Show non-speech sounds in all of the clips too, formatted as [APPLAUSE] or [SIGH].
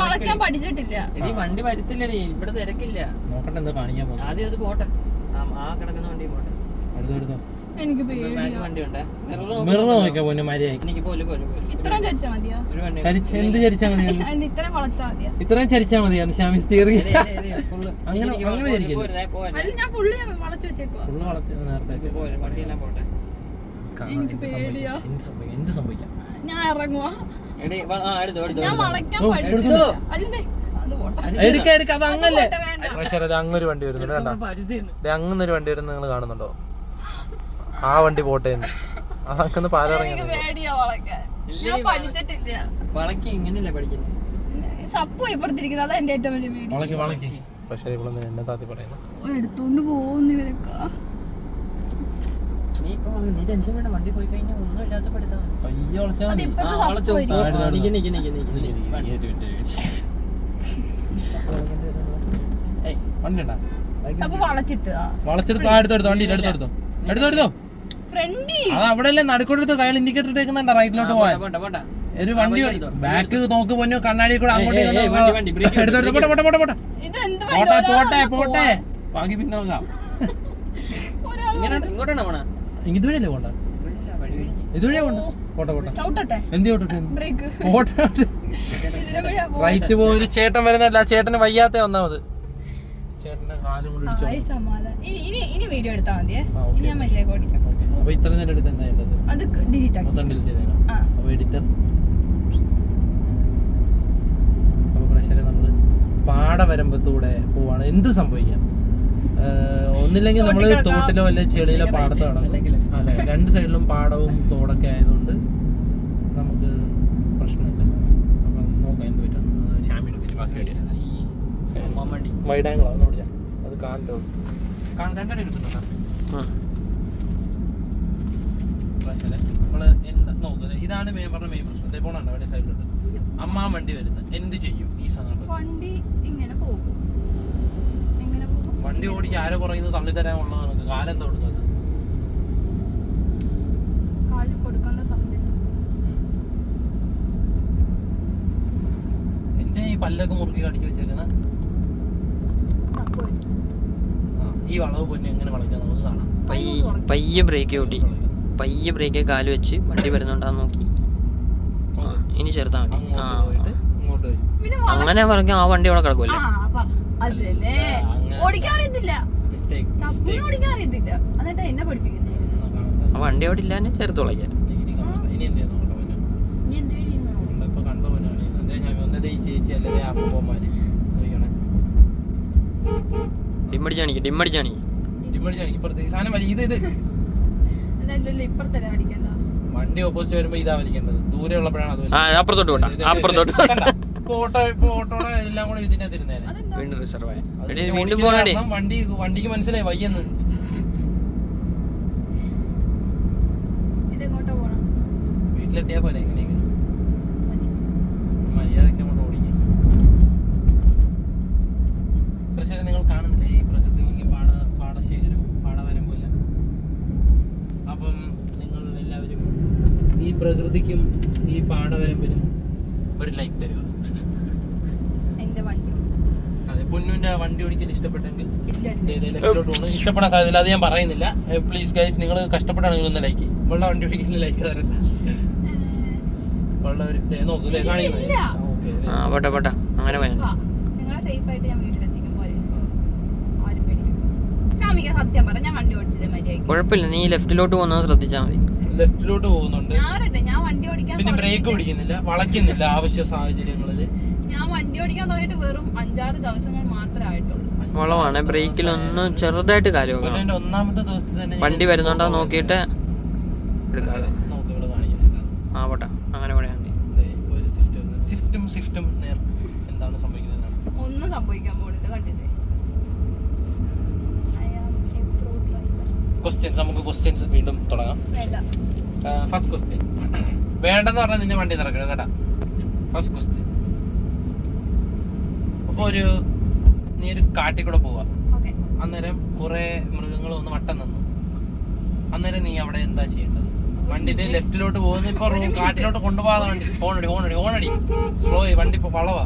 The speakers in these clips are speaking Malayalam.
വളയ്ക്കാൻ പഠിച്ചിട്ടില്ല. എടി വണ്ടി വരത്തില്ലടി. ഇവിടെ തിരക്കില്ല. നോക്കട്ടെ എന്താ കാണിക്കാൻ പോകും ആദ്യം അത് പോട്ടെ. ആ കിടക്കുന്ന വണ്ടി പോട്ടെ. എനിക്ക് പേടിയാ. വണ്ടി ഉണ്ട്? മിറർ നോക്കിയാ പൊന്നു മര്യാദ എനിക്ക് പോലെ പോലെ പോലെ. ഇത്രയും ചരിച്ചാ മതിയോ? ഒരു വണ്ടി. ചരിച്ച് എന്ത് ചരിച്ചാ മതി അതിന് [LAUGHS] ഇത്രയും വളച്ചാ മതിയോ? ചരിച്ചാ മതി ശ്യാമി സ്റ്റിയറിംഗ് എടി, എടി, എടി, full. [LAUGHS] അങ്ങനെ- അങ്ങനെ എന്ത് സംഭവിക്കാം? ഞാൻ ഇറങ്ങുവാ. എടുക്ക എടുക്ക അത് അങ്ങല്ലേ? പക്ഷേ അങ്ങൊരു വണ്ടി വരുന്നുണ്ട് കണ്ട. അങ്ങനൊരു വണ്ടി വരുന്നത് നിങ്ങൾ കാണുന്നുണ്ടോ? ആ വണ്ടി പോട്ടെ അതൊക്കെ പാലിറങ്ങി സപ്പു ഇപ്പുറത്തിരിക്കുന്നത് അതാ എന്റെ ഏറ്റവും വലിയ പേടി. പക്ഷേ ഇവിടെ എന്നെ താത്തി പറയുന്നു. ഓ, എടുത്തോണ്ട് പോകുന്നു ഇവരൊക്കെ. നീ ഇപ്പൊ വന്ന് നീ ടെൻഷൻ വേണ്ട. വണ്ടി പോയി കഴിഞ്ഞാൽ ഒന്നും ഇല്ലാത്ത പഠിത്താ. മതി. പയ്യെ വളച്ചാൽ മതി. ആ, ഇപ്പഴത്തെ വളച്ചോ. ആ, ആ, നിക്ക്, നിക്ക്, നിക്ക്, നിക്ക്, നിക്ക്. വണ്ടി. ഏയ്, വണ്ടി ഉണ്ടാ? സപ്പു വളച്ചിട്ട് വളച്ചെടുത്തോ വണ്ടി ഫ്രണ്ടി അത് അവിടെ അല്ലേ നടുക്കൊടുത്ത് കയ്യിൽ ഇൻഡിക്കേറ്റർ ഇട്ടേക്കുന്നുണ്ട റൈറ്റിലോട്ട് പോവാൻ? പോട്ടെ, പോട്ടെ. ഒരു വണ്ടി ബാക്ക് നോക്ക് പൊന്നു കണ്ണാടി കൂടെ അങ്ങോട്ട് ഏയ്, ഏയ്, വണ്ടി, വണ്ടി, ബ്രേക്ക് എടുത്തോ എടുത്തോ പോട്ടെ പോട്ടെ പോട്ടെ. പോട്ടെ ഇത് എന്ത് പോട്ടെ പോട്ടെ. പോട്ടെ ബാക്കി പിന്നെ നോക്കാം ഇങ്ങോട്ടാണ് പോണ? ഇതുവഴിയല്ലേ പോണ്ട ഇതുവഴിയാ പോണ്ട പോട്ടെ പോട്ടെ. എന്ത് റൈറ്റ് പോയി ഒരു ചേട്ടൻ വരുന്നല്ല ചേട്ടന് വയ്യാത്ത ഒന്നാമത്. ചേട്ടന്റെ കാലും ഓക്കെ അപ്പൊ ഇത്ര നേരം എടുത്ത് എന്താ ഡിലീറ്റ് ആക്കി. മൊത്തം ഡിലീറ്റ് ചെയ്തേക്കാം. ആ. അപ്പൊ എഡിറ്റർ അപ്പൊ പ്രശ്നം നമ്മൾ പാടവരമ്പത്തൂടെ പോവാണ്. എന്ത് സംഭവിക്കാം? ഒന്നില്ലെങ്കിൽ നമ്മൾ. തോട്ടിലോ അല്ലെ ചെളിയിലോ പാടത്തോ അല്ലെ? രണ്ട് സൈഡിലും പാടവും തോടൊക്കെ ആയതുകൊണ്ട് നമുക്ക് പ്രശ്നമില്ല. അപ്പം നോക്കാം എന്ത് പറ്റും. ഒന്ന് അത് രണ്ടര നമ്മൾ എന്താ നോക്കുന്നത് ഇതാണ് മെയിൻ പറഞ്ഞ മെയിൻ പ്രശ്നം. ഇതേ പോണുണ്ട്? അവിടെ സൈഡിലുണ്ട് അമ്മ വണ്ടി വരുന്നത് എന്ത് ചെയ്യും ഈ സമയത്ത് വണ്ടി ഇങ്ങനെ പോകും. എങ്ങനെ പോകും? വണ്ടി ഓടിക്കാൻ ആരോ പറയുന്നത് തള്ളിത്തരാനുള്ളത് നമുക്ക്. കാലം എന്താ കൊടുക്കുന്നത് കാലിൽ കൊടുക്കേണ്ട സമയം എന്തിനാ ഈ പല്ലൊക്കെ മുറുക്കി കടിച്ചു വെച്ചേക്കുന്ന ഈ വളവ് പൊന്നെ എങ്ങനെ വളയ്ക്കാൻ നമുക്ക് കാണാം. പയ്യെ ബ്രേക്ക് കൂട്ടി പയ്യെ ബ്രേക്ക് കാൽ വെച്ച് വണ്ടി വരുന്നുണ്ടാന്ന് നോക്കി. ഇനി ചേർത്താ മതി. അങ്ങനെ പറഞ്ഞ ആ വണ്ടി അവിടെ കിടക്കുമല്ലേ ആ വണ്ടി അവിടെ ഇല്ലാന്ന് ചേർത്ത് വിളയ്ക്കാൻ ഇനി കാണണ്ട. ഇനി എന്ത് ചെയ്യാൻ നോക്കട്ടെ പൊന്നെ ഇനി എന്ത് ചെയ്യുന്നു നമ്മളിപ്പോ കണ്ട പോലെയാണ് ഇത്. ദേ ഞാൻ ഒന്നതേ ഈ അല്ലേ അപ്പന്മാര് ചോദിക്കണേ. ഡിമ്മടിച്ച് കാണിക്കും ഡിമ്മടിച്ച് കാണിക്കും ഇടിമടിച്ചാണ് എനിക്ക് ഇപ്പുറത്ത് ഈ സാധനം വലി ഇത് ഇത്. വണ്ടി ഓപ്പോസിറ്റ് വരുമ്പോ ഇതാ വലിക്കേണ്ടത്. ദൂരെ ഉള്ളപ്പോഴാണ് അത് അപ്പുറത്തോട്ട് വേണ്ട അപ്പുറത്തോട്ട് ഫോട്ടോ ഫോട്ടോടെ എല്ലാം കൂടെ ഇതിനകത്ത് ഇരുന്നേനെ അതെന്താ? വീണ്ടും റിസർവ് വീണ്ടും വണ്ടി വണ്ടിക്ക് മനസ്സിലായി വയ്യെന്ന്. വീട്ടിലെത്തിയാ പോലെ എങ്ങനെയെങ്കിലും മതി. മര്യാദയ്ക്ക് അങ്ങോട്ട് ഓടിക്കും പക്ഷേ നിങ്ങൾ കാണുന്നില്ല ഈ പ്രകൃതി ഭംഗി പാട പാടശേഖരവും പാടവരമ്പും എല്ലാം അപ്പം നിങ്ങൾ എല്ലാവരും ഈ പ്രകൃതിക്കും ഈ പാടവരമ്പിനും ഒരു ലൈക്ക് തരുക എന്റെ വണ്ടി. അതെ പൊന്നുവിന്റെ വണ്ടി ഓടിക്കാൻ ഇഷ്ടപ്പെട്ടെങ്കിൽ ഇഷ്ടപ്പെടാൻ സാധ്യതയില്ല അത് ഞാൻ പറയുന്നില്ല. പ്ലീസ് ഗൈസ് നിങ്ങൾ കഷ്ടപ്പെട്ടാണെങ്കിൽ ഒന്ന് ലൈക്ക് വെള്ള വണ്ടി ഓടിക്കുന്ന ലൈക്ക് തരണ്ട. വെള്ള ഒരു ദേ നോക്ക് ദേ കാണിക്കുന്നത്. ആ പോട്ടെ പോട്ടെ. അങ്ങനെ പോയാൽ വാ. സേഫ് ആയിട്ട് ഞാൻ വീട്ടിലെത്തിക്കും പോലെ ആരും പേടിക്കും ശാമിക സത്യം പറ ഞാൻ വണ്ടി ഓടിച്ചില്ല മര്യാദയ്ക്ക്. കുഴപ്പമില്ല നീ ലെഫ്റ്റിലോട്ട് പോകുന്നത് ശ്രദ്ധിച്ചാൽ മതി. ലെഫ്റ്റിലോട്ട് പോകുന്നുണ്ട്. ഞാൻ ഞാൻ വണ്ടി ഓടിക്കാൻ പിന്നെ ബ്രേക്ക് പിടിക്കുന്നില്ല വളയ്ക്കുന്നില്ല ആവശ്യ സാഹചര്യങ്ങളിൽ. ഞാൻ വണ്ടി ഓടിക്കാൻ തുടങ്ങിയിട്ട് വെറും അഞ്ചാറ് ദിവസങ്ങൾ മാത്രമേ ആയിട്ടുള്ളൂ. ബ്രേക്കിൽ ബ്രേക്കിലൊന്ന് ചെറുതായിട്ട് കാര്യം ഒന്നാമത്തെ ദിവസത്തിൽ തന്നെ വണ്ടി വരുന്നുണ്ടോ നോക്കിയിട്ട് ആ പോട്ടെ അങ്ങനെ വരുന്നത് സ്വിഫ്റ്റും സ്വിഫ്റ്റും എന്താണ് സംഭവിക്കുന്നത് ഒന്നും സംഭവിക്കാൻ ക്വസ്റ്റ്യൻസ് നമുക്ക് ക്വസ്റ്റ്യൻസ് വീണ്ടും തുടങ്ങാം. ഫസ്റ്റ് ക്വസ്റ്റ്യൻ വേണ്ടെന്ന് പറഞ്ഞാൽ നിന്നെ വണ്ടി നിറക്കണം കേട്ടാ. ഫസ്റ്റ് ക്വസ്റ്റ്യൻ അപ്പോൾ ഒരു നീ ഒരു കാട്ടിൽ കൂടെ പോവാ. അന്നേരം കുറെ മൃഗങ്ങൾ ഒന്ന് വട്ടം നിന്നു. അന്നേരം നീ അവിടെ എന്താ ചെയ്യേണ്ടത്? വണ്ടി ഇത് ലെഫ്റ്റിലോട്ട് പോകുന്ന ഇപ്പൊ കാട്ടിലോട്ട് കൊണ്ടുപോകാതെ വണ്ടി. ഹോണടി ഹോണടി ഹോണടി സ്ലോ വണ്ടി ഇപ്പൊ വളവാ.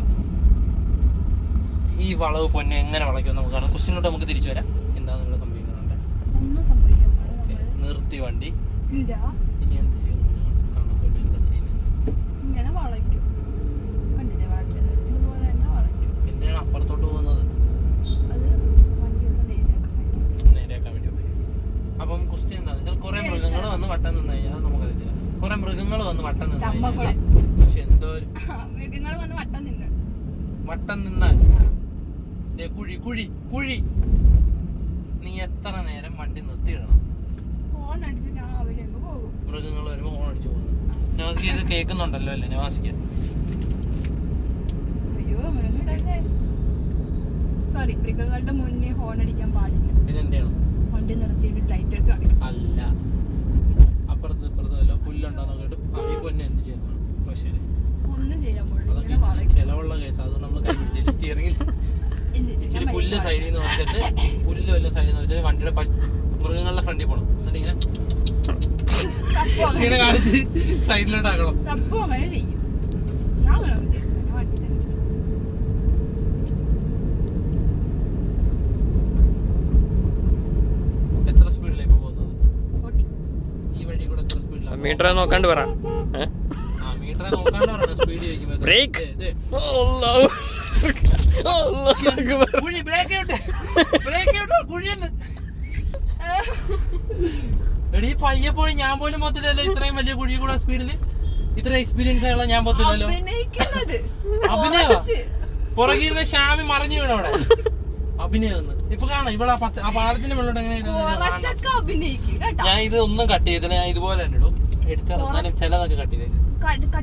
ഈ വളവ് പൊന്നെ എങ്ങനെ വളയ്ക്കും നമുക്ക് കാണാം ക്വസ്റ്റിനോട്ട് നമുക്ക് തിരിച്ചു വരാം എന്താണെന്നുള്ള സംഭവിക്കുന്നുണ്ട് ഒന്നും സംഭവിക്കാൻ പാടില്ല. ഓക്കേ, നിർത്തി വണ്ടി. ഇനി എന്ത് ചെയ്യുന്നു ഇങ്ങനെ വളയ്ക്കും. കണ്ടില്ലേ വളച്ചത് ഇതുപോലെ തന്നെ വളയ്ക്കും. എന്തിനാണ് അപ്പുറത്തോട്ട് പോകുന്നത്? അത് വണ്ടി ഒന്ന് നേരെയാക്കാൻ നേരെയാക്കാൻ വേണ്ടി അപ്പം ക്വസ്റ്റ്യൻ എന്താ? വെച്ചാൽ കുറെ മൃഗങ്ങൾ വന്ന് വട്ടം നിന്ന് കഴിഞ്ഞാൽ നമുക്കറിയത്തില്ല കുറെ മൃഗങ്ങൾ വന്ന് വട്ടം നിന്ന്. പക്ഷെ എന്തോ മൃഗങ്ങൾ വന്ന് വട്ടം നിന്ന്. വട്ടം നിന്നാൽ. കുഴി കുഴി കുഴി. നീ എത്ര നേരം വണ്ടി നിർത്തിയിടണം? മൃഗങ്ങൾ വരുമ്പോൾ ഹോൺ അടിച്ചു പോകുന്നു നവാസിക്ക് ഇത് കേൾക്കുന്നുണ്ടല്ലോ അല്ലേ? നവാസിക്ക്. സോറി മൃഗങ്ങളുടെ മുന്നേ ഹോൺ അടിക്കാൻ പാടില്ല. പിന്നെ വണ്ടി നിർത്തിയിട്ട് ലൈറ്റ് എടുത്ത് അല്ല. അപ്പുറത്ത് ഇപ്പുറത്ത് വല്ല പുല്ലുണ്ടോന്ന് ആ ഈ പൊന്നെ എന്ത് ചെയ്യണം പക്ഷേ ഒന്നും ചെയ്യാൻ പാടില്ല ചെലവുള്ള കേസ്. അതുകൊണ്ട് നമ്മൾ കൈ പിടിച്ചില്ല സ്റ്റിയറിംഗിൽ ഇച്ചിരി പുല്ല് സൈഡിൽ നിന്ന് വെച്ചിട്ട് പുല്ല് വല്ല സൈഡിൽ നിന്ന് വെച്ചിട്ട് വണ്ടിയുടെ മൃഗങ്ങളുടെ ഫ്രണ്ടിൽ പോണം. എന്നിട്ട് ഇങ്ങനെ ഇങ്ങനെ കാണിച്ച് സൈഡിലോട്ടാക്കണം. എത്ര സ്പീഡിലാണ് ഇപ്പോൾ പോകുന്നത് ഈ വഴി കൂടെ എത്ര സ്പീഡിലാണ് മീറ്റർ നോക്കാണ്ട് പറ. മീറ്ററെ നോക്കാണ്ട് പറയണം സ്പീഡ്. കുഴി ബ്രേക്ക് ഔട്ട് ബ്രേക്ക് ഔട്ട് കുഴിയെന്ന്. എടീ പയ്യെ പോയി ഞാൻ പോലും പോത്തില്ലല്ലോ ഇത്രയും വലിയ കുഴി കൂടെ സ്പീഡിൽ ഇത്ര എക്സ്പീരിയൻസ് ആയുള്ള ഞാൻ പത്തില്ലല്ലോ അഭിനയിക്കുന്നത്. അഭിനയോ. പുറകിരുന്ന ഷാമി മറിഞ്ഞു വീണു അവിടെ. അഭിനയം ഒന്ന് ഇപ്പൊ കാണാം ഇവിടെ ആ പാലത്തിന്റെ മുകളിലോട്ട് എങ്ങനെ ഞാൻ കാണണം. കുറച്ചൊക്കെ അഭിനയിക്കും കേട്ടോ. ഞാൻ ഇത് ഒന്നും കട്ട് ചെയ്തില്ല ഞാൻ ഇതുപോലെ തന്നെ ഇടും. എടുത്തിറങ്ങാനും ചിലതൊക്കെ കട്ട്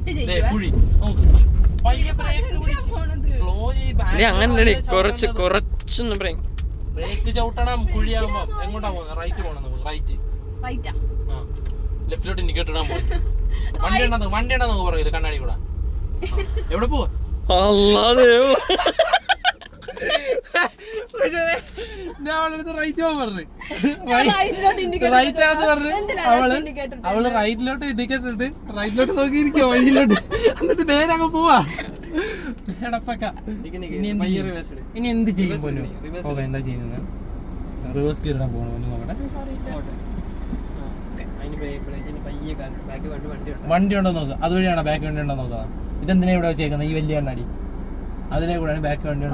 ചെയ്തേക്ക്. കുഴി. നോക്ക്. പയ്യെ ബ്രേക്ക് സ്ലോ ചെയ്ത് അങ്ങനെ കുറച്ച് കുറച്ചൊന്ന് പറയും ബ്രേക്ക് ചവിട്ടണം കുഴിയാകുമ്പോ എങ്ങോട്ടാ പോകുന്നത് റൈറ്റ് പോകണം നമുക്ക് റൈറ്റ് റൈറ്റാ ആ. ലെഫ്റ്റിലോട്ട് ഇൻഡിക്കേറ്റർ ഇടാൻ പോകും വണ്ടി ഉണ്ടെന്ന് വണ്ടി ഉണ്ടെന്ന് നമുക്ക് പറയില്ല കണ്ണാടി കൂടെ. എവിടെ പോവാ? ഞാൻ അവളടുത്ത് റൈറ്റ് പോകാൻ പറഞ്ഞു. റൈറ്റിലോട്ട് indicator റൈറ്റ് ആന്ന് പറഞ്ഞു. അവൾ left indicator അവൾ റൈറ്റിലോട്ട് ഇൻഡിക്കേറ്റർ ഇട്ട് റൈറ്റിലോട്ട് നോക്കിയിരിക്കോ വഴിയിലോട്ട്. എന്നിട്ട് നേരെ അങ്ങ് പോവാ. എടപ്പക്ക. ഇനി എന്ത് ചെയ്യും? എന്ത് ഓക്കെ ചെയ്യുന്നത്? റിവേഴ്സ് ഗിയർ ഇടാൻ പോകണം നോക്കട്ടെ വണ്ടി ഉണ്ടോ? നോക്കുക അതുവഴിയാണോ ബാക്ക് വണ്ടി ഉണ്ടോ നോക്കുക ഇതെന്തിനാ ഇവിടെ വെച്ചേക്കുന്നത് ഈ വലിയ കണ്ണാടി. അതിലെ കൂടെയാണ് ബാക്ക് വണ്ടി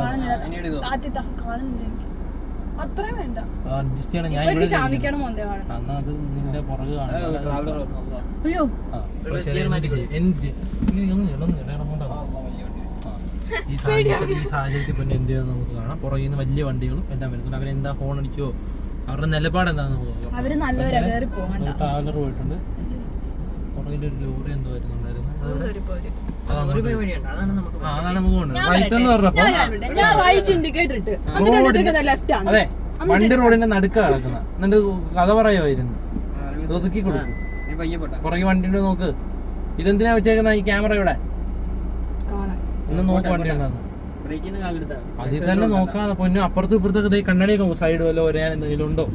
അത് നിന്റെ പുറകെ കാണും ഈ സാഹചര്യത്തിൽ ഈ സാഹചര്യത്തിൽ പിന്നെ എന്ത് ചെയ്യുന്നത് നമുക്ക് കാണാം. പുറകിൽ നിന്ന് വലിയ വണ്ടികളും എല്ലാം വരുന്നുണ്ട്. അവരെന്താ ഫോൺ അടിക്കോ അവരുടെ നിലപാട് എന്താണെന്ന് നമുക്ക് അവർ ട്രാവലർ പോയിട്ടുണ്ട്. പുറകിലൊരു ലോറി എന്തോ വരുന്നുണ്ടായിരുന്നു. അതാണ് നമുക്ക് റൈറ്റ് എന്ന്. പറഞ്ഞപ്പോ അതെ വണ്ടി റോഡിന്റെ നടുക്ക കിടക്കുന്ന എന്നിട്ട് കഥ പറയുമായിരുന്നു ഒതുക്കി കൊടുക്കും. പുറകെ വണ്ടി നോക്ക്. ഇതെന്തിനാ വെച്ചേക്കുന്ന ഈ ക്യാമറ ഇവിടെ കാണാൻ ഇന്ന് നോക്ക് വണ്ടി ഉണ്ടെന്ന് അതിൽ തന്നെ നോക്കാതെ പൊന്നു അപ്പുറത്തും ഇപ്പുറത്തൊക്കെ ദേ കണ്ണടിയൊക്കെ സൈഡ് വല്ല ഒരേ എന്തെങ്കിലും ഉണ്ടോ?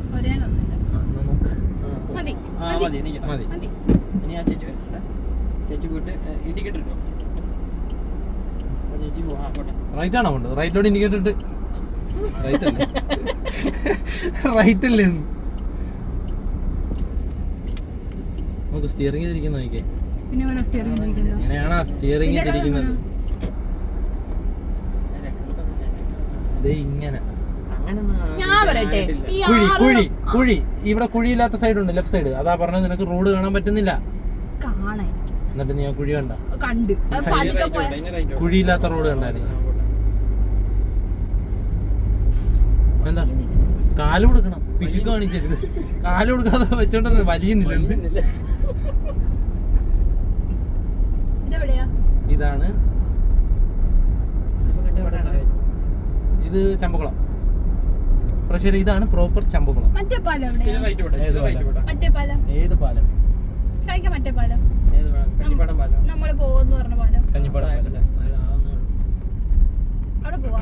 റൈറ്റ് ആണോ കൊണ്ട്? റൈറ്റിലോട്ട് ഇൻഡിക്കേറ്റർ ഇട്ട്. റൈറ്റ് അല്ലേ? റൈറ്റ് അല്ലേ? ഇത്? നോക്ക് സ്റ്റിയറിംഗ് തിരിക്കുന്ന നോക്കിയേ എങ്ങനെയാണോ സ്റ്റിയറിംഗ് തിരിക്കുന്നത് ഇങ്ങനെ. ഞാൻ പറയട്ടെ ഈ കുഴി കുഴി കുഴി. ഇവിടെ കുഴിയില്ലാത്ത സൈഡ് ഉണ്ട് ലെഫ്റ്റ് സൈഡ്. അതാ പറഞ്ഞത് നിനക്ക് റോഡ് കാണാൻ പറ്റുന്നില്ല. കാണാൻ എനിക്ക് എന്നിട്ട് നീ ആ കുഴി കണ്ട? കണ്ട്. അത് പതുക്കെ പോയ കുഴിയില്ലാത്ത റോഡ് കണ്ടായിരുന്നു. എന്താ? കാൽ കൊടുക്കണം. പിശുക്ക് കാണിക്കരുത്. കാൽ കൊടുക്കാതെ വെച്ചോണ്ട് വലിയുന്നില്ല എന്ത്? [LAUGHS] ഇതെവിടെയാ? ഇതാണ് ഇത് ചമ്പക്കുളം. പക്ഷേ ഇതാണ് പ്രോപ്പർ ചമ്പക്കുളം. മറ്റേ പാലം എവിടെയാ? ഏത് പാലം? മറ്റേ പാലം. ഏത് പാലം? ഷായിക്ക മറ്റേ പാലം. കഞ്ഞിപ്പാടം പാലം? നമ്മൾ പോവെന്ന് പറഞ്ഞ പാലം. കഞ്ഞിപ്പാടം പാലം അവിടെ പോവാ.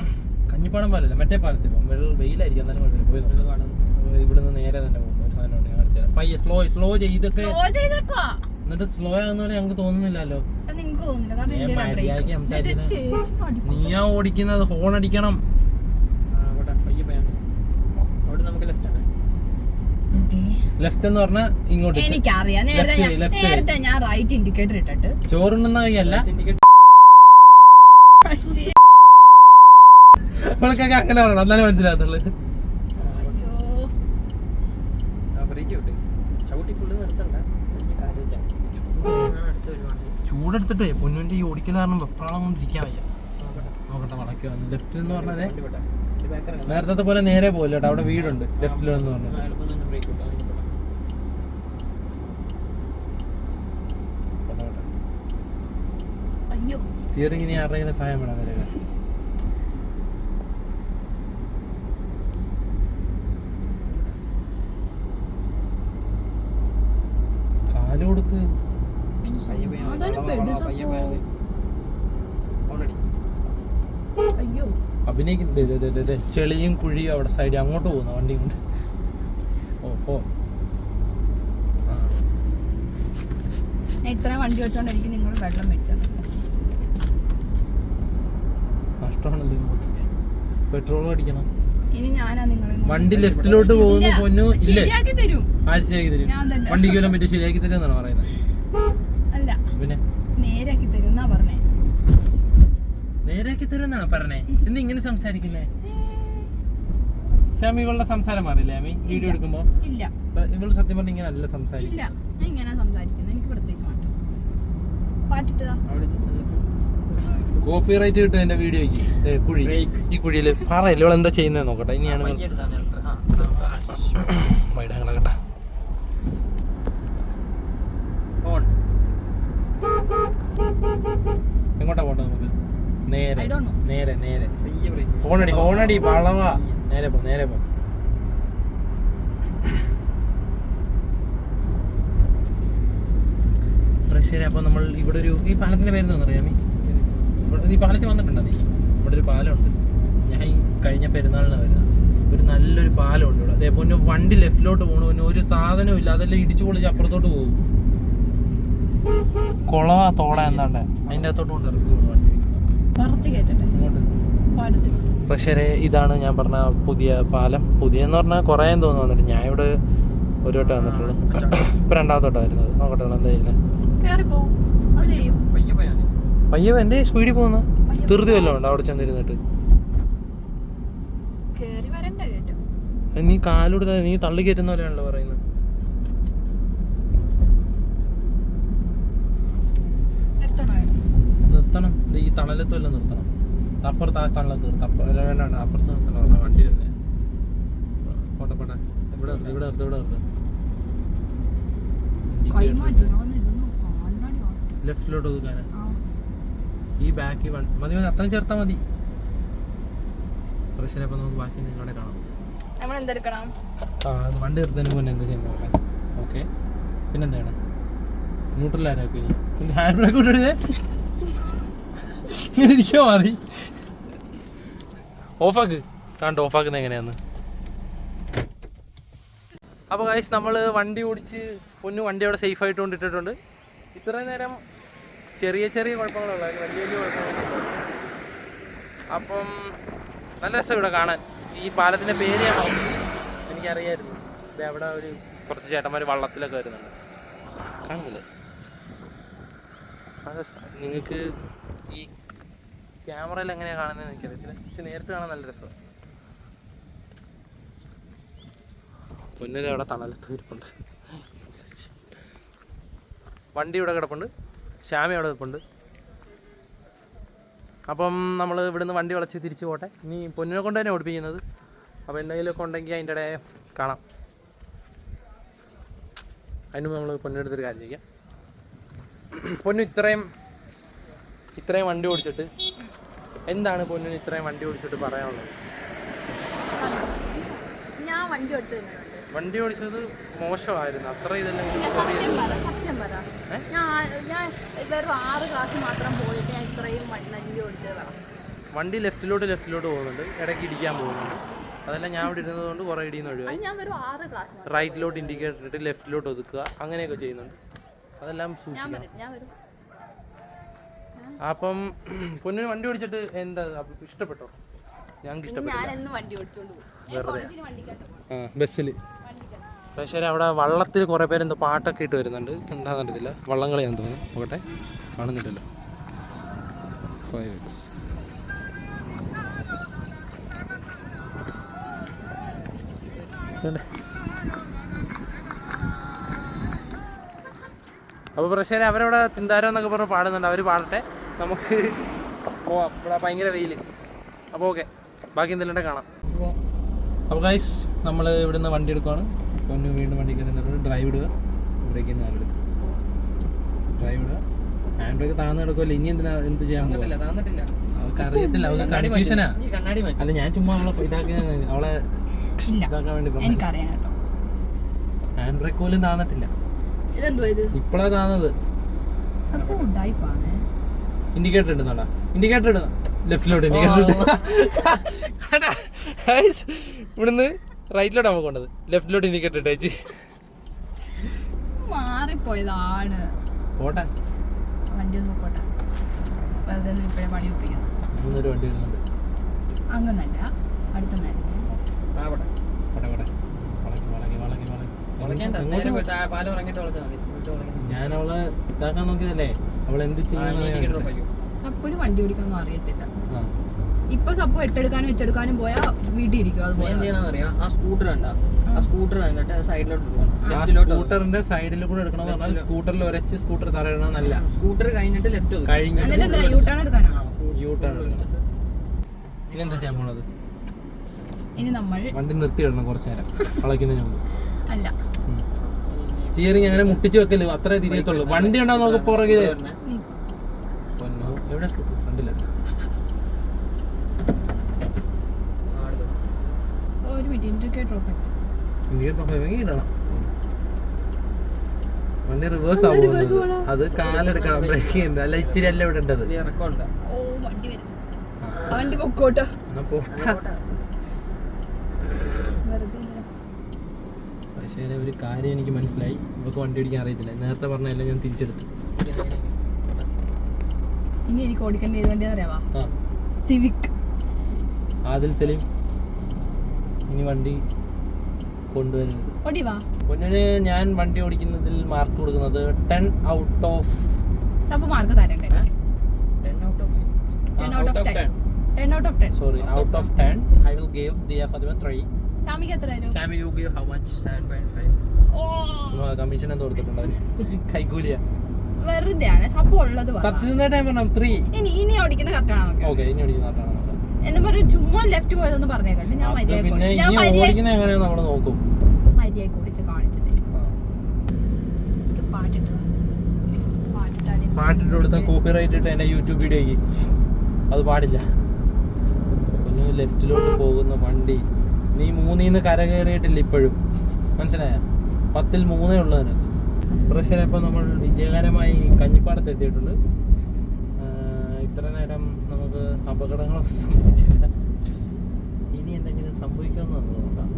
കഞ്ഞിപ്പാടം പാലല്ല? മറ്റേ പാലത്തിൽ പോകും. വെള്ള വെയിലായിരിക്കും. എന്നാലും കുഴപ്പമില്ല. പോയി നോക്ക്. ഇവിടെ നിന്ന് നേരെ തന്നെ പോകും. ഒരു സാധനം ഉണ്ട് ഞാൻ കാണിച്ചു തരാം. പയ്യെ സ്ലോ സ്ലോ സ്ലോ ചെയ്തേക്കുവാ എന്നിട്ട് സ്ലോ ആകുന്ന പോലെ ഞങ്ങൾക്ക് തോന്നുന്നില്ലല്ലോ. തോന്നുന്നില്ല. കാരണം മര്യാദയ്ക്ക് സംസാരിക്കുന്നത്. നീയാ ഓടിക്കുന്നത് ഹോൺ അടിക്കണം ആ, അവിടെ പയ്യെ പോയാൽ മതി അവിടെ നമുക്ക് ലെഫ്റ്റ് ആണ് ലെഫ്റ്റ് എന്ന് പറഞ്ഞാൽ ഇങ്ങോട്ട് എനിക്കറിയാം. നേരത്തെ Left ഞാൻ way, left. way. നേരത്തെ ഞാൻ റൈറ്റ് ഇൻഡിക്കേറ്റർ ഇട്ടിട്ട്. ചോറുണ്ടെന്ന കൈയല്ല. ഇൻഡിക്കേറ്റ് അവൾക്കൊക്കെ അങ്ങനെ പറയണം. എന്നാലും മനസ്സിലാകത്തുള്ളു. അയ്യോ. ചവിട്ടി ഫുള്ള് നിർത്തണ്ട ചൂടെടുത്തിട്ടേ പൊന്നുവിന്റെ ഈ ഓടിക്കുന്ന കാരണം വെപ്രാളം കൊണ്ട് ഇരിക്കാൻ വയ്യ. നോക്കട്ടെ മടക്കി വളയ്ക്കുക ലെഫ്റ്റ് എന്ന് ഇറങ്ങാം നേരത്തെ പോലെ നേരെ പോലെ കേട്ടോ അവിടെ വീടുണ്ട് ലെഫ്റ്റിലെന്ന് പറഞ്ഞത് എളുപ്പം തന്നെ ബ്രേക്ക് വിട്ടാൽ അയ്യോ സ്റ്റിയറിംഗിന് ആരുടെ സഹായം വേണം നിലവിൽ കാൽ കൊടുക്ക്. ചെളിയും കുഴിയും അവിടെ സൈഡിൽ അങ്ങോട്ട് പോകുന്ന വണ്ടി കൊണ്ട്. ഓ ഓ ആ. ഞാൻ വണ്ടി വെച്ചോണ്ടിരിക്കും നിങ്ങൾ വെള്ളം മേടിച്ചാണ് നഷ്ടമാണല്ലോ ഇത് പെട്രോൾ അടിക്കണം. വണ്ടി ലെഫ്റ്റിലോട്ട് പോകുന്ന പൊന്നു ഇല്ലേ? ആ ശരിയാക്കി തരും. വണ്ടിക്ക് വരാൻ പറ്റും ശരിയാക്കി തരും എന്നാണ് പറയുന്നത് അല്ല. പിന്നെ? നേരാക്കി തരും എന്നാ പറഞ്ഞേ? നേരാക്കി തരും എന്നാണ് പറഞ്ഞേ? എന്താ ഇങ്ങനെ സംസാരിക്കുന്നേ? ശ്യാമി ഇവളുടെ സംസാരം മാറില്ലേ അമ്മി വീഡിയോ എടുക്കുമ്പോ? ഇല്ല. ഇവൾ സത്യം പറഞ്ഞ ഇങ്ങനെ അല്ല സംസാരിക്കും. ഇല്ല ഞാൻ ഇങ്ങനെ സംസാരിക്കുന്നത് എനിക്ക് പ്രത്യേകിച്ച് മാറ്റം. പാട്ടിട്ടതാ. കോപ്പി റൈറ്റ് കിട്ടും എന്റെ വീഡിയോക്ക് കുഴി. ഈ കുഴിയിൽ. പറയല്ലേ ഇവൾ എന്താ ചെയ്യുന്നത് നോക്കട്ടെ. ഇനിയാണ് വൈഡങ്ങളെ [COUGHS] ഓൺ. എങ്ങോട്ടാ പോട്ടെ നമുക്ക്? നേരെ. നേരെ നേരെ. ഹോണടി ഹോണടി വളവാ. നേരെ പോ നേരെ പോ. ശരി അപ്പോൾ നമ്മൾ ഇവിടെ ഒരു ഈ പാലത്തിന്റെ പേര് എന്താണെന്ന് അറിയാമേ? ഇവിടെ ഈ പാലത്തിൽ വന്നിട്ടുണ്ടോ നീ? ഇവിടെ ഒരു പാലമുണ്ട്. ഞാൻ ഈ കഴിഞ്ഞ പെരുന്നാളിനാണ് വരുന്നത്. ഒരു നല്ലൊരു പാലമുണ്ട് ഇവിടെ. അതേപോലെ വണ്ടി ലെഫ്റ്റിലോട്ട് പോകണ പിന്നെ ഒരു സാധനവും ഇല്ല. അതെല്ലാം ഇടിച്ചു പൊളിച്ച് അപ്പുറത്തോട്ട് പോകും. കുളവാ തോള എന്താണ്ട്? അതിന്റെ അകത്തോട്ട് കൊണ്ട് ഇറക്കും വണ്ടി. പക്ഷേ ഇതാണ് ഞാൻ പറഞ്ഞ പുതിയ പാലം. പുതിയ എന്ന് പറഞ്ഞാൽ കുറേ തോന്നുന്നു വന്നിട്ട്. ഞാൻ ഇവിടെ ഒരു വട്ടം വന്നിട്ടുള്ളൂ. ഇപ്പം രണ്ടാമത്തെ വട്ടം വരുന്നത്. നോക്കട്ടെ എന്താ ചെയ്യുന്നത് കേറി പോവും അത് ചെയ്യും പയ്യെ പോയാൽ എന്റെ എന്തേ സ്പീഡിൽ പോകുന്ന? ധൃതി വല്ലതും ഉണ്ടോ അവിടെ ചെന്നിരുന്നിട്ട്. നീ കാലെടുത്ത നീ തള്ളി കയറ്റുന്ന പോലെയാണല്ലോ പറയുന്നത്. നിർത്തണോ? ഈ തണലത്ത് വല്ലതും നിർത്തണം. അപ്പുറത്ത് ആ തണലത്ത് നിർത്താം. അപ്പുറം അല്ല, വേണ്ട വേണ്ട. അപ്പുറത്ത് നിർത്തണം. പറഞ്ഞ വണ്ടി തന്നെ പോട്ടെ പോട്ടെ. ഇവിടെ നിർത്ത് ഇവിടെ നിർത്ത് ഇവിടെ നിർത്ത്. ലെഫ്റ്റിലോട്ട് ഒതുക്കാനാ. ഈ ബാക്കി വൺ മതി മതി അത്രയും ചേർത്താൽ മതി. പ്രശ്നം അപ്പം നമുക്ക് ബാക്കി നിങ്ങളെ കാണാം. നമ്മൾ എന്തെടുക്കണം ആ വണ്ടി നിർത്തുന്നതിന് മുന്നേ എന്താ ചെയ്യുന്നത് നോക്കാം ഓക്കെ പിന്നെന്താണ്? ന്യൂട്രലാരാക്കും ഇനി. പിന്നെ ഹാൻഡ് ബ്രേക്ക് കൊണ്ടിടുന്നേ ഇങ്ങനെ ഇരിക്കാൻ മതി. ഓഫാക്ക് കണ്ടോ ഓഫാക്കുന്നത് എങ്ങനെയാന്ന്? അപ്പോൾ കാശ് നമ്മൾ വണ്ടി ഓടിച്ച് പൊന്നു വണ്ടി അവിടെ സേഫ് ആയിട്ട് കൊണ്ടിട്ടിട്ടുണ്ട് ഇത്രയും നേരം ചെറിയ ചെറിയ കുഴപ്പങ്ങളുള്ള വലിയ വലിയ കുഴപ്പങ്ങളൊന്നും അപ്പം നല്ല രസം ഇവിടെ കാണാൻ. ഈ പാലത്തിന്റെ പേര് എനിക്കറിയായിരുന്നു. ഇത് അവിടെ ഒരു കുറച്ച് ചേട്ടന്മാർ വള്ളത്തിലൊക്കെ വരുന്നുണ്ട്. കാണുന്നില്ലേ? നിങ്ങൾക്ക് ഈ ക്യാമറയിൽ എങ്ങനെയാണ് കാണുന്നത് എനിക്കറിയത്തില്ല പക്ഷെ നേരിട്ട് കാണാൻ നല്ല രസമാണ് പൊന്നിൽ അവിടെ തണലത്ത് ഇരിപ്പുണ്ട്. വണ്ടി ഇവിടെ കിടപ്പുണ്ട്. ശ്യാമി അവിടെ നിൽപ്പുണ്ട്. അപ്പം നമ്മൾ ഇവിടുന്ന് വണ്ടി വളച്ച് തിരിച്ചു പോട്ടെ. ഇനി പൊന്നിനെ കൊണ്ട് തന്നെ ഓടിപ്പിക്കുന്നത്. അപ്പോൾ എന്തെങ്കിലുമൊക്കെ ഉണ്ടെങ്കിൽ അതിന്റെ ഇടയിൽ കാണാം. അതിന് നമ്മൾ പൊന്നെടുത്തൊരു കാര്യം ചെയ്യാം. പൊന്നു ഇത്രയും ഇത്രയും വണ്ടി ഓടിച്ചിട്ട് എന്താണ് പൊന്നിന് ഇത്രയും വണ്ടി ഓടിച്ചിട്ട് പറയാനുള്ളത്? ഞാൻ വണ്ടി ഓടിച്ചത് വണ്ടി ഓടിച്ചത് മോശമായിരുന്നു. അത്ര ഇതെല്ലാം ഞാൻ സത്യം പറ സത്യം പറ. ഞാൻ ഞാൻ വെറും ആറ് ക്ലാസ് മാത്രം പോയിട്ട് ഞാൻ ഇത്രയും വണ്ടി ഓടിച്ചതാണ് വണ്ടി ലെഫ്റ്റിലോട്ട് ലെഫ്റ്റിലോട്ട് പോകുന്നുണ്ട്. ഇടയ്ക്ക് ഇടിക്കാൻ പോകുന്നുണ്ട്. അതെല്ലാം ഞാൻ ഇവിടെ ഇരുന്നത് കൊണ്ട് കുറേ ഇടിയിൽ നിന്ന് ഒഴിവായി ഞാൻ വെറും ആറ് ക്ലാസ് റൈറ്റിലോട്ട് ഇൻഡിക്കേറ്റർ ഇട്ട് ലെഫ്റ്റിലോട്ട് ഒതുക്കുക. അങ്ങനെയൊക്കെ ചെയ്യുന്നുണ്ട്. അതെല്ലാം ഞാൻ സൂക്ഷിക്കണം. വരും ഞാൻ വരും. അപ്പം പൊന്നിന് വണ്ടി ഓടിച്ചിട്ട് എന്താ അപ്പൊ ഇഷ്ടപ്പെട്ടോ? ഞങ്ങൾക്ക് ഇഷ്ടപ്പെട്ടു ഞാൻ എന്നും വണ്ടി ഓടിച്ചോണ്ട് പോകും. ഞാൻ കോളേജിൽ വണ്ടിക്കകത്ത് പോകണം ബസ്സിൽ പക്ഷേ അവിടെ വള്ളത്തിൽ കുറേ പേര് എന്തോ പാട്ടൊക്കെ ഇട്ട് വരുന്നുണ്ട്. എന്താണെന്ന് അറിയത്തില്ല. വള്ളം കളിയാന്ന് തോന്നുന്നു. നോക്കട്ടെ കാണുന്നില്ലല്ലോ. ഫൈവ് എക്സ് അപ്പോൾ പ്രശ്നം അവരവിടെ തിന്താരം എന്നൊക്കെ പറഞ്ഞ് പാടുന്നുണ്ട്. അവർ പാടട്ടെ. നമുക്ക് പോവാം. ഇവിടെ ഭയങ്കര വെയിൽ അപ്പോൾ ഓക്കെ ബാക്കി എന്തെല്ലാം കാണാം. അപ്പോൾ ഗൈസ് നമ്മൾ ഇവിടുന്ന് വണ്ടി എടുക്കുവാണ്. പൊന്നു വീണ്ടും വണ്ടി കയറി നിന്നിട്ട് ഡ്രൈവ് ഇടുക. ബ്രേക്കിൽ നിന്ന് കാലെടുക്കുക ഡ്രൈവ് ഇടുക. ഹാൻഡ് ബ്രേക്ക് താഴ്ന്നു കിടക്കുമല്ലോ ഇനി എന്തിനാ എന്ത് ചെയ്യാൻ അവൾക്ക് അറിയത്തില്ല അവൾക്ക് കൺഫ്യൂഷനാ ഈ കണ്ണാടി മാറ്റി അല്ല ഞാൻ ചുമ്മാ അവളെ ഇതാക്കി അവളെ ഇതാക്കാൻ വേണ്ടി ഹാൻഡ് ബ്രേക്ക് പോലും താന്നിട്ടില്ല. ഇപ്പളാ താന്നത്. ഇൻഡിക്കേറ്റർ ഇടുന്നോടാ ഇൻഡിക്കേറ്റർ ഇടുക ലെഫ്റ്റിലോട്ട് ഇൻഡിക്കേറ്റർ ഇവിടുന്ന് റൈറ്റിലോട്ട് നമുക്ക് കൊണ്ടത് ലെഫ്റ്റിലോട്ട് ഇൻഡിക്കേറ്റർ ചേച്ചി മാറിപ്പോയതാണ്. പോട്ടെ. വണ്ടി ഒന്ന് പോട്ടെ. വെറുതെ ഒന്ന് ഇപ്പോഴേ പണി ഒപ്പിക്കുന്നു. മൂന്നൊരു വണ്ടി വരുന്നുണ്ട്. അങ്ങനല്ല. വിട്ട് വിളിക്കണം. ഞാൻ അവളെ ഇതാക്കാൻ നോക്കിയതല്ലേ? അവൾ എന്ത് ചെയ്യുന്നു വണ്ടി ഓടിക്കാനൊന്നും അറിയത്തില്ല. ഇപ്പൊ സപ്പോ എട്ടെടുക്കാനും വെച്ചെടുക്കാനും പോയാ വീട്ടിൽ ഇരിക്കും അതുപോലെ. എന്ത് ചെയ്യണമെന്ന് അറിയാം ആ സ്കൂട്ടർ കണ്ട. ആ. സ്കൂട്ടർ കണ്ടിട്ട് സൈഡിലോട്ട് പോകണം സ്കൂട്ടറിന്റെ സൈഡിൽ കൂടെ എടുക്കണം പറഞ്ഞാൽ സ്കൂട്ടറിൽ ഒരച്ച് സ്കൂട്ടർ തറയണമെന്നല്ല സ്കൂട്ടർ കഴിഞ്ഞിട്ട് ലെഫ്റ്റ് കഴിഞ്ഞിട്ട് എന്നിട്ട് എന്താ യൂ ടേൺ എടുക്കാനോ യൂ ടേൺ എടുക്കണം. ഇനി എന്താ ചെയ്യാൻ പോണത്? ഇനി നമ്മൾ വണ്ടി നിർത്തി ഇടണം കുറച്ച് നേരം. വളയ്ക്കുന്നതിന് മുമ്പ്. അല്ല. സ്റ്റിയറിംഗ് അങ്ങനെ മുട്ടിച്ച് വെക്കല്ലോ? അത്രേ തിരിയത്തുള്ളൂ. വണ്ടി ഉണ്ടാവും നമുക്ക് പുറകിൽ? എവിടെ ഫ്രണ്ടില്ല ഒരു മിനിറ്റ് ഇൻഡിക്കേറ്റർ ഓഫ് ഇൻഡിക്കേറ്റർ വേഗം ഇടണം. വണ്ടി റിവേഴ്സ് ആവുന്നത് അത് കാലെടുക്കണം ബ്രേക്ക് ചെയ്യുന്നത് അല്ല ഇച്ചിരി അല്ല ഇവിടെ ഉണ്ടത് വണ്ടി പൊക്കോട്ടോ. പക്ഷേ ഒരു കാര്യം എനിക്ക് മനസ്സിലായി. ഇവക്ക് വണ്ടി ഓടിക്കാൻ അറിയത്തില്ല. നേരത്തെ പറഞ്ഞല്ല ഞാൻ തിരിച്ചെടുത്തു. ഇനി എനിക്ക് ഓടിക്കേണ്ട ഏത് വണ്ടിയാ അറിയാവാ? സിവിക് ആദിൽ സലീം. ഇനി വണ്ടി കൊണ്ടുവരുന്നത്. ഓടിവാ. പൊന്നിന് ഞാൻ വണ്ടി ഓടിക്കുന്നതിൽ മാർക്ക് കൊടുക്കുന്നത് ടെൻ ഔട്ട് ഓഫ് സപ്പു മാർക്ക് തരണ്ടേ? Sorry out of ten I will give Diya Fathima three you give how much seven point five oh. Commission എന്തോ കൊടുത്തിട്ടുണ്ട് അവന്. കൈക്കൂലിയ. വെറുതെ ആണ് സപ്പു ഉള്ളത് പറ. സത്യസന്ധ ടൈം പറഞ്ഞു ത്രീ ഇനി ഇനി ഓടിക്കുന്ന കറക്റ്റാണ് ഓക്കെ ഇനി ഓടിക്കുന്ന എന്ന് പറഞ്ഞ ചുമ്മാ ലെഫ്റ്റ് പോയതൊന്നും പറഞ്ഞേക്കല്ല ഞാൻ മര്യാദ ഞാൻ മര്യാദ കുടിച്ച് എങ്ങനെയാ നമ്മൾ നോക്കും. മര്യാദ ഓടിച്ച് കാണിച്ചു തരും ആ. എനിക്ക് പാട്ടിട്ട് പാട്ടിട്ട് കൊടുത്ത കോപ്പിറൈറ്റ് ഇട്ട് എന്റെ യൂട്യൂബ് വീഡിയോയ്ക്ക് അത് പാടില്ല. ഒന്ന് ലെഫ്റ്റിലോട്ട് പോകുന്ന വണ്ടി. നീ മൂന്നിന്ന് കര കയറിയിട്ടില്ല ഇപ്പോഴും. മനസ്സിലായ? പത്തിൽ മൂന്നേ ഉള്ളൂ നിനക്ക് പ്രശ്നം ഇപ്പം നമ്മൾ വിജയകരമായി കഞ്ഞിപ്പാടത്ത് എത്തിയിട്ടുണ്ട്. ഇത്ര നേരം അപകടങ്ങളൊന്നും സംഭവിച്ചില്ല. ഇനി എന്തെങ്കിലും സംഭവിക്കുമെന്ന് നമുക്ക് നോക്കാം.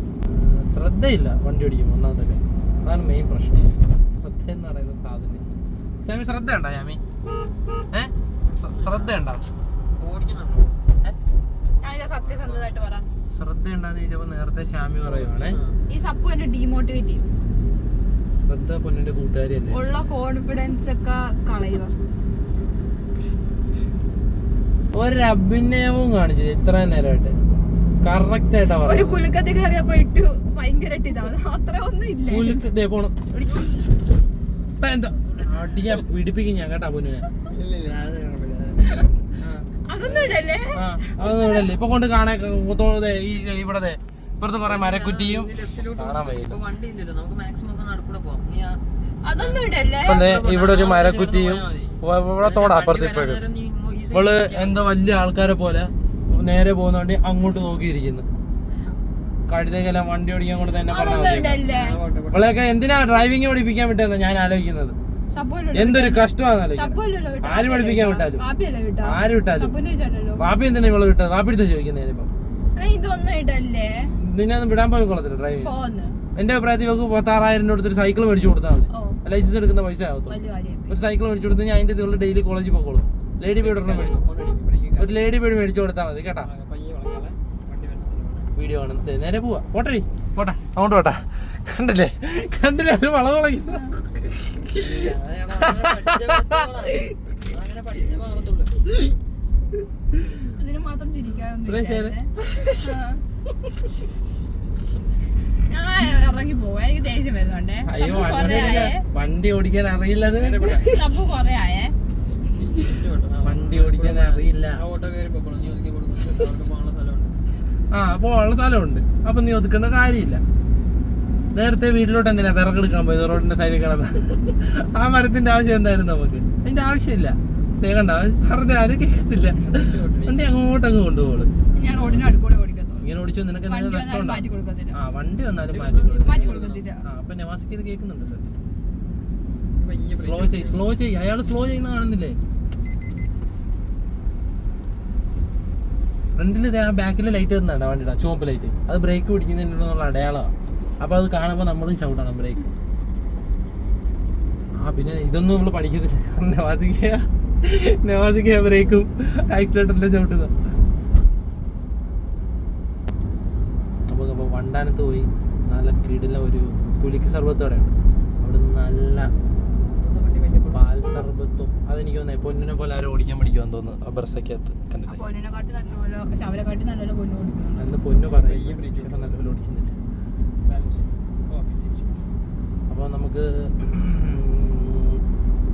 ശ്രദ്ധയില്ല വണ്ടി ഓടിക്കും ഒന്നാമത്തെ കാര്യം. അതാണ് മെയിൻ പ്രശ്നം. ശ്രദ്ധ എന്ന് പറയുന്ന സാധനം സ്വാമി ശ്രദ്ധ ഉണ്ടോ ശാമി ഏ ശ്ര- ശ്രദ്ധ ഉണ്ടോ ഓടിക്കുന്നുണ്ടോ സത്യസന്ധമായിട്ട് പറ. ശ്രദ്ധ ഉണ്ടെന്ന് ചോദിച്ചപ്പോൾ നേരത്തെ ശ്യാമി പറയുവാണേ. ഈ സപ്പു എന്നെ ഡീമോട്ടിവേറ്റ് ചെയ്യും. ശ്രദ്ധ പൊന്നിന്റെ കൂട്ടുകാരി ഉള്ള കോൺഫിഡൻസ് ഒക്കെ കളയുക. ഒരു അഭിനയവും കാണിച്ചില്ല. ഇത്ര നേരമായിട്ട് കറക്റ്റ് ആയിട്ടാ ഒരു കുലുക്കത്തിൽ കയറിയപ്പോ ഇട്ടു. ഭയങ്കരമായിട്ട് ഇതാണ്. അത്ര ഒന്നും ഇല്ല. പുലിക്ക് ദേ പോണം. എന്താ? അടിയാ പിടിപ്പിക്കും ഞാൻ കേട്ടാ പൊന്നിനെ. ഇല്ല ഇല്ല അത് അതൊന്നും ഇടല്ലേ? അതൊന്നും ഇടല്ലേ? ഇപ്പൊ കൊണ്ട് കാണാൻ ഈ ഇവിടെ ഇപ്പുറത്ത് കുറെ മരക്കുറ്റിയും കാണാൻ വയ്യില്ല. ഇപ്പൊ വണ്ടി ഇല്ലല്ലോ. നമുക്ക് മാക്സിമം ഒക്കെ നടുക്കൂടെ നീ അതൊന്നും ഇടല്ലേ? ഇപ്പൊ ദേ ഇവിടെ ഒരു മരക്കുറ്റിയും ഇവിടെ തോടാ അപ്പുറത്ത് ഇപ്പോഴും. ഇവൾ എന്താ വലിയ ആൾക്കാരെ പോലെ നേരെ പോകുന്നോണ്ടി അങ്ങോട്ട് നോക്കിയിരിക്കുന്നു. കഴുതക്കെല്ലാം വണ്ടി ഓടിക്കാൻ കൂടെ തന്നെ ഇവളെയൊക്കെ എന്തിനാ ഡ്രൈവിംഗ് പഠിപ്പിക്കാൻ വിട്ടെന്ന് ഞാൻ ആലോചിക്കുന്നത്. എന്തൊരു കഷ്ടമാണ് ആര് പഠിപ്പിക്കാൻ വിട്ടാലും? ആര് വിട്ടാലും? വാപ്പി എന്തിനാ ഇവളെ വിട്ടത്? വാപ്പി എടുത്ത് ചോദിക്കുന്നത് ഞാനിപ്പം നിന്നെ വിടാൻ പോയി കൊള്ളത്തില്ല ഡ്രൈവിംഗ് എന്റെ അഭിപ്രായത്തിൽ ഇവക്ക് പത്താറായിരം രൂപ സൈക്കിൾ മേടിച്ചു കൊടുത്താൽ മതി. ലൈസൻസ് എടുക്കുന്ന പൈസ ആകത്തുള്ളൂ ഒരു സൈക്കിൾ മേടിച്ചു കൊടുത്തു ഞാൻ അതിന്റെ ഇതിലുള്ള ഡെയിലി കോളേജിൽ പോക്കോളൂ. ലേഡി ബേഡ് ഒരെണ്ണം മേടിച്ചു? ഒരു ലേഡി ബേഡ് മേടിച്ചു കൊടുത്താൽ മതി കേട്ടാ. വീഡിയോ കാണുന്നത് നേരെ പോവാ. പോട്ടെ പോട്ടെ. അങ്ങോട്ട് പോട്ടെ. കണ്ടില്ലേ? കണ്ടില്ലേ? ഒരു വള ഇറങ്ങി പോവാ. എനിക്ക് ദേഷ്യം വരുന്നുണ്ടേ. സപ്പു വണ്ടി ഓടിക്കാൻ അറിയില്ല കൊറേ ആയേ. വണ്ടി ഓടിക്കാൻ അറിയില്ല. ഓട്ടോ കയറി പോകണം നീ ഒതുക്കി കൊടുക്കുന്നു പോകാനുള്ള സ്ഥലമുണ്ട്. ആ അപ്പോൾ ഉള്ള സ്ഥലമുണ്ട്. അപ്പൊ നീ ഒതുക്കേണ്ട കാര്യമില്ല. നേരത്തെ വീട്ടിലോട്ട് എന്തിനാ വിറകെടുക്കാൻ പോയത്? റോഡിന്റെ സൈഡിൽ കിടന്ന. ആ മരത്തിന്റെ ആവശ്യം എന്തായിരുന്നു നമുക്ക്? അതിന്റെ ആവശ്യമില്ല. കണ്ട പറഞ്ഞ ആരും കേൾക്കത്തില്ല. വണ്ടി അങ്ങോട്ടങ്ങ് കൊണ്ടുപോകും. ഇങ്ങനെ ഓടിച്ചു നിനക്ക് എന്തെങ്കിലും നഷ്ടം വന്നാലും ഉണ്ടോ മാറ്റി കൊടുക്കത്തില്ല. ആ വണ്ടി വന്നാലും. മാറ്റി കൊടുക്കത്തില്ല. ആ അപ്പൊ നവാസിക്ക് ഇത് കേൾക്കുന്നുണ്ടല്ലോ. സ്ലോ ചെയ് സ്ലോ ചെയ് അയാൾ സ്ലോ ചെയ്യുന്ന കാണുന്നില്ലേ? ഫ്രണ്ടിൽ ആ ബാക്കിൽ ലൈറ്റ് തന്നാണ് വണ്ടിയുടെ ചുവപ്പ് ലൈറ്റ് അത് ബ്രേക്ക് പിടിക്കുന്നതിനുള്ള അടയാളമാണ് അപ്പൊ അത് കാണുമ്പോൾ നമ്മളും ചവിട്ടണം ബ്രേക്ക് ആ പിന്നെ ഇതൊന്നും നമ്മൾ പഠിക്കത്തില്ല. കാരണം നവാസിക്ക ബ്രേക്കും ആക്സിലേറ്ററിലും ചവിട്ടുക അപ്പോൾ അപ്പോൾ വണ്ടാനത്ത് പോയി. നല്ല കിടില ഒരു കുളിക്ക് സർവത്തോടെയാണ് അവിടെ നല്ല പൊന്നിനെ പോലെ ആരും ഓടിക്കാൻ പഠിക്കുവാൻ തോന്നുന്നു ആ ബർസക്കകത്ത് പൊന്നു കൊടുക്കുന്നുണ്ട് അന്ന് പൊന്നു പറയും നല്ലപോലെ ഓടിക്കുന്നില്ല അപ്പോൾ നമുക്ക്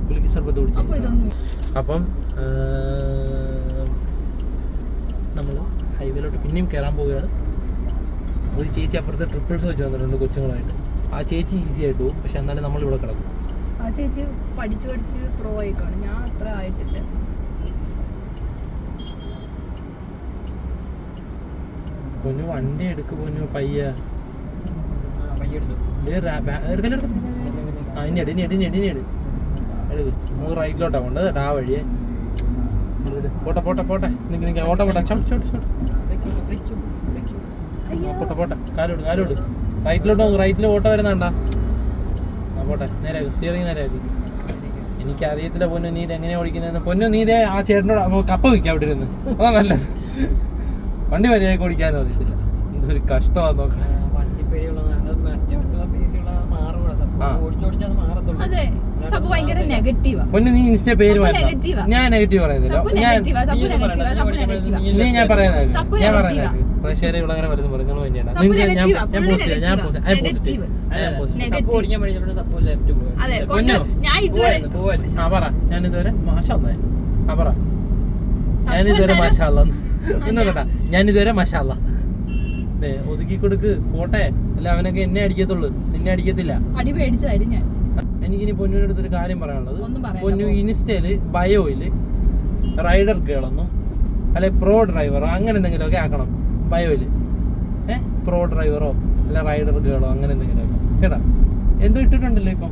കുലിക്ക് സർബത്ത് കുടിച്ചു അപ്പം നമ്മൾ ഹൈവേയിലോട്ട് പിന്നെയും കയറാൻ പോവുകയാണ്. ഒരു ചേച്ചി അപ്പുറത്ത് ട്രിപ്പിൾസ് വെച്ച് വന്നിട്ടുണ്ട് കൊച്ചുങ്ങളായിട്ട്. ആ ചേച്ചി ഈസി ആയിട്ട് പോകും പക്ഷെ എന്നാലും നമ്മളിവിടെ കിടക്കും. ആ ചേച്ചി പഠിച്ചു പഠിച്ച് പ്രോ ആയിക്കാണ്. ഞാൻ അത്ര ആയിട്ടില്ല പൊന്നു വണ്ടി എടുക്ക് പൊന്നു പയ്യ. റൈറ്റിലോട്ടാ കൊണ്ട് കേട്ടോ ആ വഴിയെ. പോട്ടെ പോട്ടെ പോട്ടെ. നിക്ക് നിക്ക് ഓട്ടോ പോട്ടെ ചോട്ട് ചോട്ട് ചോട്ട് പോട്ടെ പോട്ടെ. കാലോട് കാലോട്. റൈറ്റിലോട്ട് റൈറ്റിൽ ഓട്ടോ വരുന്നണ്ടാ? പോട്ടെ നേരെ സ്റ്റിയറിംഗ് നേരെ എനിക്ക് അറിയത്തില്ല പൊന്നു നീ എങ്ങനെ എങ്ങനെയാ ഓടിക്കുന്നതെന്ന്. പൊന്നു നീ ഇതേ ആ ചേട്ടനോട് കപ്പ വിൽക്കാം അവിടെ ഇരുന്ന്. അതാ നല്ലത്. വണ്ടി മര്യാദയ്ക്ക് ഓടിക്കാനും അറിയത്തില്ല. എന്തൊരു കഷ്ടമാ നോക്കണം പൊന്നു നീ ഇൻസ്റ്റ പേര് ഞാൻ നെഗറ്റീവ് പറയുന്നില്ല. ഞാൻ പറയുന്നത് സപ്പു ഞാൻ പറയുന്നത് പ്രേക്ഷകരെ ഇവിടെ വരുന്ന മരുന്ന് നിങ്ങൾ സപ്പു വേണ്ടിയാണ് ഞാൻ ഞാൻ പോസിറ്റീവ് ഞാൻ പോസിറ്റീവ് ഞാൻ. പോസിറ്റീവ് ഓടിക്കാൻ ലെഫ്റ്റ് പോകും പോവാൻ ആ പറ. ഞാൻ ഇതുവരെ മാഷാന്നേ ആ പറ. ഞാൻ ഇതുവരെ മാഷാല്ല [LAUGHS] ഇന്ന് കേട്ടാ ഞാൻ ഇതുവരെ മാഷാല്ല ഒതുക്കി കൊടുക്ക് പോട്ടെ. അല്ല അവനൊക്കെ എന്നെ അടിക്കത്തുള്ളൂ. നിന്നെ അടിക്കത്തില്ല. അടി പേടിച്ചായിരുന്നു ഞാൻ. എനിക്കിനി പൊന്നിന്റെ അടുത്തൊരു കാര്യം പറയാനുള്ളത്. പൊന്നു. ഇൻസ്റ്റയിൽ ബയോയിൽ റൈഡർ കേളെന്നും അല്ലെ പ്രോ ഡ്രൈവറോ അങ്ങനെ എന്തെങ്കിലുമൊക്കെ ആക്കണം. ബയോയിൽ ഏഹ് പ്രോ ഡ്രൈവറോ അല്ല റൈഡർ ഗേളോ അങ്ങനെ എന്തെങ്കിലും കേട്ടാ? എന്തോ ഇട്ടിട്ടുണ്ടല്ലോ ഇപ്പം.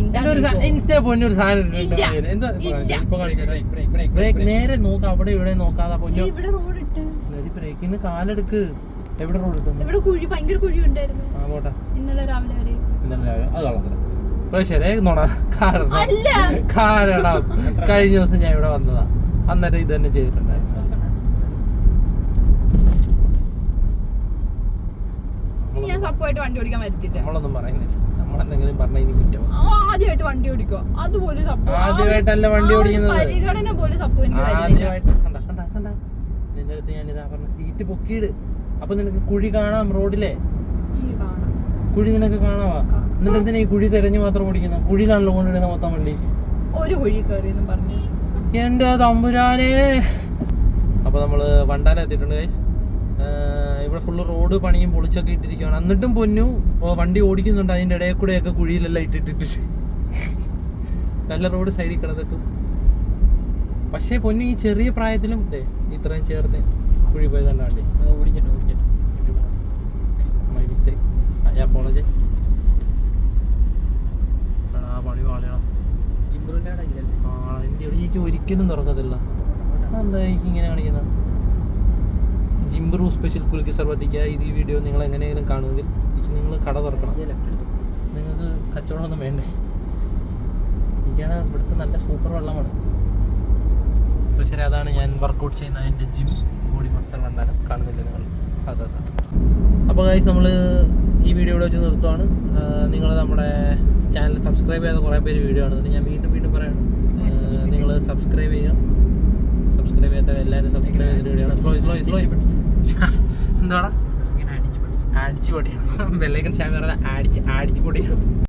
എന്തോ ഒരു? ഇൻസ്റ്റ പൊന്നു ഒരു സാധനം ഇട്ടിട്ടുണ്ട് എന്തോ ഇല്ല. ഇപ്പൊ കാണിച്ചു? ബ്രേക്ക് നേരെ നോക്ക. അവിടെ ഇവിടെ നോക്കാതെ പൊന്നു. ബ്രേക്ക് ഇവിടെ റോഡ് ഇട്ട്? ബ്രേക്കിൽ നിന്ന് കാലെടുക്ക്. എവിടെ റോഡ് ഇട്ടു ഇവിടെ കുഴി? ഭയങ്കര കുഴി ഉണ്ടായിരുന്നു ആ പോട്ടെ. ഇന്നലെ രാവിലെ വരെ. ഇന്നലെ രാവിലെ. അത് പ്രശ്നേ നോണ കാരണം അല്ല. കാരണം കഴിഞ്ഞ ദിവസം ഞാൻ ഇവിടെ വന്നതാ. അന്നേരം ഇത് തന്നെ ചെയ്തിട്ടുണ്ടായിരുന്നു ഇനി ഞാൻ സപ്പുമായിട്ട് വണ്ടി ഓടിക്കാൻ വരത്തില്ല നമ്മളൊന്നും പറയുന്നില്ല. നമ്മളെന്തെങ്കിലും പറഞ്ഞ ഇനി കുറ്റം. ആദ്യമായിട്ട് വണ്ടി ഓടിക്കോ അതുപോലെ സപ്പോ ആദ്യമായിട്ടല്ല വണ്ടി ഓടിക്കുന്നത്. പരിഗണന പോലെ സപ്പോ എനിക്ക് ആദ്യമായിട്ട് കണ്ട കണ്ട കണ്ട. നിന്റെ അടുത്ത് ഞാൻ ഇതാ പറഞ്ഞ സീറ്റ് പൊക്കിയിട്. അപ്പൊ നിനക്ക് കുഴി കാണാം റോഡിലെ? കുഴി നിനക്ക് കാണാവാ? എന്നിട്ട് എന്തിനാ ഈ കുഴി തെരഞ്ഞു മാത്രം ഓടിക്കുന്ന? കുഴിയിലാണല്ലോ കൊണ്ടിടുന്ന മൊത്തം വണ്ടി. ഒരു കുഴി കയറി പറഞ്ഞു. എന്റെ തമ്പുരാനേ. അപ്പൊ നമ്മൾ വണ്ടാനെത്തിട്ടുണ്ട് ഗൈസ് ഇവിടെ ഫുള്ള് റോഡ് പണിയും പൊളിച്ചൊക്കെ ഇട്ടിരിക്കുകയാണ് എന്നിട്ടും പൊന്നു വണ്ടി ഓടിക്കുന്നുണ്ട്. അതിന്റെ ഇടയിൽ കൂടെയൊക്കെ കുഴിയിലെല്ലാം ഇട്ടിട്ടിട്ട്. നല്ല റോഡ് സൈഡിൽ കിടന്നിട്ടും. പക്ഷേ പൊന്നു ഈ ചെറിയ പ്രായത്തിലും ദേ ഇത്രയും ചേർത്ത് കുഴി പോയത് കണ്ട വണ്ടി ഓടിക്കട്ടെ ഓടിക്കട്ടെ. മൈ മിസ്റ്റേക്ക് ഐ അപ്പോളജൈസ് ആ പണി പാളിയണം. ഇമ്പ്രൂവ്മെന്റ് അവിടെ ഇല്ലല്ലേ ആ എന്റെ ഒരിക്കലും തുറക്കത്തില്ല. എന്താ ഇങ്ങനെ കാണിക്കുന്നത് ഇംപ്രൂവ് സ്പെഷ്യൽ കുലുക്കി സർവത്തിക്കുക ഇത് ഈ വീഡിയോ നിങ്ങൾ എങ്ങനെയെങ്കിലും കാണുമെങ്കിൽ നിങ്ങൾ കട തുറക്കണം. നിങ്ങൾക്ക് കച്ചവടമൊന്നും വേണ്ടേ? എനിക്കാണ് ഇവിടുത്തെ നല്ല സൂപ്പർ വെള്ളമാണ്. പക്ഷേ അതാണ് ഞാൻ വർക്കൗട്ട് ചെയ്യുന്ന എന്റെ ജിം ബോഡി മസ്റ്റർ വണ്ടാരം കാണുന്നില്ല നിങ്ങൾ. അതെ അതെ. അപ്പോൾ ഗൈസ് നമ്മൾ ഈ വീഡിയോ ഇവിടെ വെച്ച് നിർത്തുവാണ്. നിങ്ങൾ നമ്മുടെ ചാനൽ സബ്സ്ക്രൈബ് ചെയ്യാത്ത കുറേ പേര് വീഡിയോ ആണ് ഞാൻ വീണ്ടും വീണ്ടും പറയണം. നിങ്ങൾ സബ്സ്ക്രൈബ് ചെയ്യുക സബ്സ്ക്രൈബ് ചെയ്യാത്ത എല്ലാവരും സബ്സ്ക്രൈബ് ചെയ്തിട്ട് വീഡിയോ ആണ് സ്ലോ സ്ലോ സ്ലോ എന്താണ് അടിച്ചു പൊടിയാണ്. ബെല്ലൈക്കൻ ചാനൽ അടിച്ച് അടിച്ച് പൊടിയാണ്.